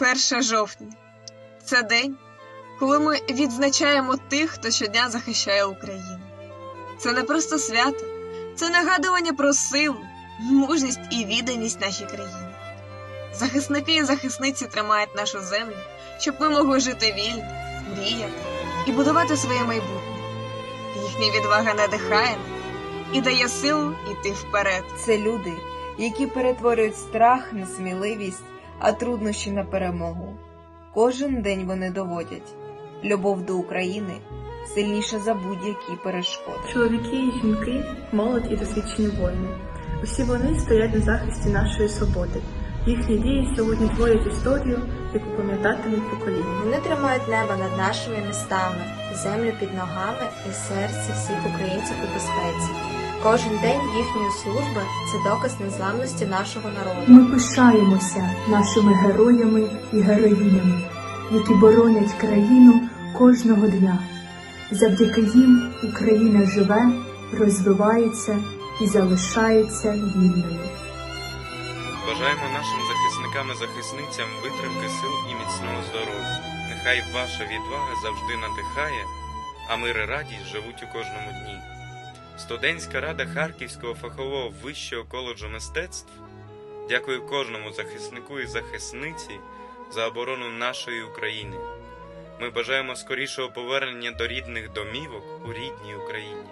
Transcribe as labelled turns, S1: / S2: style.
S1: 1 жовтня це день, коли ми відзначаємо тих, хто щодня захищає Україну. Це не просто свято, це нагадування про силу, мужність і відданість нашій країні. Захисники і захисниці тримають нашу землю, щоб ми могли жити вільно, мріяти і будувати своє майбутнє. Їхня відвага надихає і дає силу йти вперед.
S2: Це люди, які перетворюють страх на сміливість, а труднощі на перемогу. Кожен день вони доводять любов до України сильніша за будь-які перешкоди.
S3: Чоловіки і жінки, молодь і досвідчені воїни. Усі вони стоять на захисті нашої свободи. Їхні дії сьогодні творять історію, яку пам'ятатимуть покоління.
S4: Вони тримають небо над нашими містами, землю під ногами і серце всіх українців у безпеці. Кожен день їхньої служби це доказ незламності нашого народу.
S5: Ми пишаємося нашими героями і героїнями, які боронять країну кожного дня. Завдяки їм Україна живе, розвивається і залишається вільною.
S6: Бажаємо нашим захисникам і захисницям витримки сил і міцного здоров'я. Нехай ваша відвага завжди надихає, а мир і радість живуть у кожному дні. Студентська рада Харківського фахового вищого коледжу мистецтв дякує кожному захиснику і захисниці за оборону нашої України. Ми бажаємо скорішого повернення до рідних домівок у рідній Україні.